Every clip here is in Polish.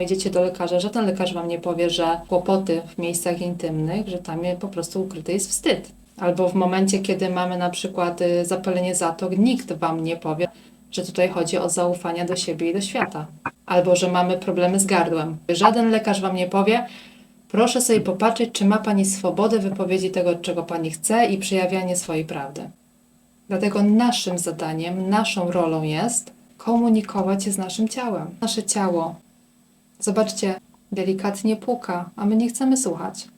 Idziecie do lekarza, żaden lekarz wam nie powie, że kłopoty w miejscach intymnych, że tam po prostu ukryty jest wstyd. Albo w momencie, kiedy mamy na przykład y, zapalenie zatok, nikt wam nie powie, że tutaj chodzi o zaufanie do siebie i do świata. Albo że mamy problemy z gardłem. Żaden lekarz wam nie powie, proszę sobie popatrzeć, czy ma pani swobodę wypowiedzi tego, czego pani chce i przejawianie swojej prawdy. Dlatego naszym zadaniem, naszą rolą jest komunikować się z naszym ciałem. Nasze ciało, zobaczcie, delikatnie puka, a my nie chcemy słuchać.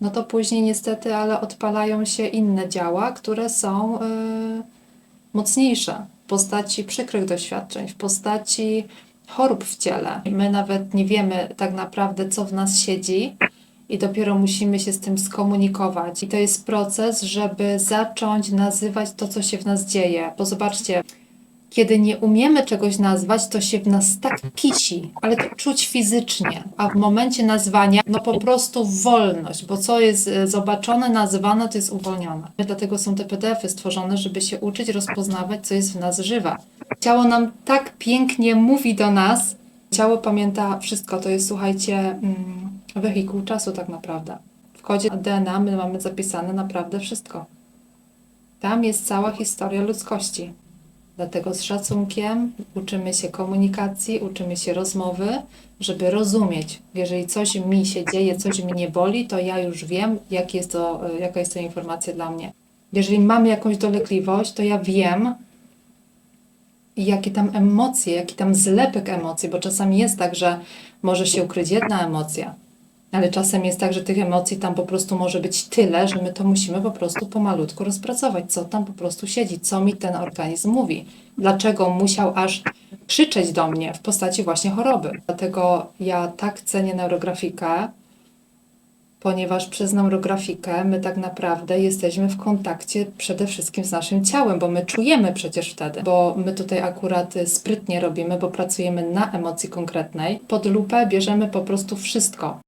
No to później niestety, ale odpalają się inne działa, które są yy, mocniejsze w postaci przykrych doświadczeń, w postaci chorób w ciele. My nawet nie wiemy tak naprawdę, co w nas siedzi, i dopiero musimy się z tym skomunikować. I to jest proces, żeby zacząć nazywać to, co się w nas dzieje. Bo zobaczcie, kiedy nie umiemy czegoś nazwać, to się w nas tak kisi, ale to czuć fizycznie. A w momencie nazwania, no po prostu wolność, bo co jest e, zobaczone, nazywane, to jest uwolnione. Dlatego są te PDF-y stworzone, żeby się uczyć rozpoznawać, co jest w nas żywe. Ciało nam tak pięknie mówi do nas. Ciało pamięta wszystko. To jest, słuchajcie, mm, wehikuł czasu tak naprawdę. W kodzie DNA my mamy zapisane naprawdę wszystko. Tam jest cała historia ludzkości. Dlatego z szacunkiem uczymy się komunikacji, uczymy się rozmowy, żeby rozumieć. Jeżeli coś mi się dzieje, coś mnie boli, to ja już wiem, jak jest to, jaka jest to informacja dla mnie. Jeżeli mam jakąś dolegliwość, to ja wiem, jakie tam emocje, jaki tam zlepek emocji, bo czasami jest tak, że może się ukryć jedna emocja, ale czasem jest tak, że tych emocji tam po prostu może być tyle, że my to musimy po prostu pomalutku rozpracować, co tam po prostu siedzi, co mi ten organizm mówi. Dlaczego musiał aż krzyczeć do mnie w postaci właśnie choroby. Dlatego ja tak cenię neurografikę, ponieważ przez neurografikę my tak naprawdę jesteśmy w kontakcie przede wszystkim z naszym ciałem, bo my czujemy przecież wtedy, bo my tutaj akurat sprytnie robimy, bo pracujemy na emocji konkretnej. Pod lupę bierzemy po prostu wszystko.